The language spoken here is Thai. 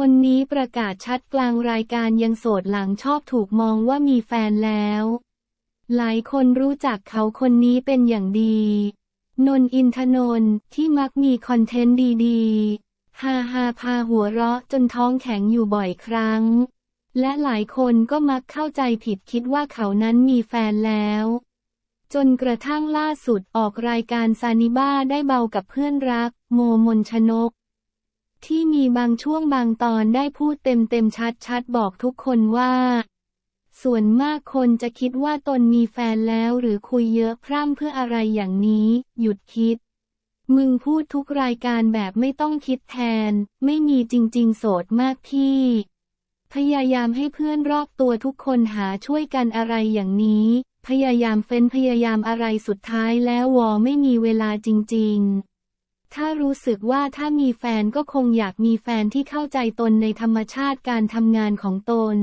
คนนี้ประกาศชัดกลางรายการยังโสดหลังชอบถูกมองว่ามีแฟนแล้ว หลายคนรู้จักเขาคนนี้เป็นอย่างดี นนท์อินทนนท์ที่มักมีคอนเทนต์ดีๆฮาฮาพาหัวเราะจนท้องแข็งอยู่บ่อยครั้ง และหลายคนก็มักเข้าใจผิดคิดว่าเขานั้นมีแฟนแล้ว จนกระทั่งล่าสุดออกรายการซานิบ้าได้เบากับเพื่อนรัก โมมนชนก ที่มีบางช่วงบางตอนได้พูดเต็มเต็มชัดชัดๆบอกทุกคนว่า ส่วนมากคนจะคิดว่าตนมีแฟนแล้วหรือคุยเยอะพร่ำเพื่ออะไรอย่างนี้ หยุดคิด มึงพูดทุกรายการแบบไม่ต้องคิดแทน ไม่มีจริง ๆ โสดมากพี่ พยายามให้เพื่อนรอบตัวทุกคนหาช่วยกันอะไรอย่างนี้ พยายามเฟ้นพยายามอะไรสุดท้ายแล้ววอไม่มีเวลาจริง ๆ ถ้ารู้สึกว่าถ้ามีแฟนก็คงอยากมีแฟนที่เข้าใจตนในธรรมชาติการทำงานของตน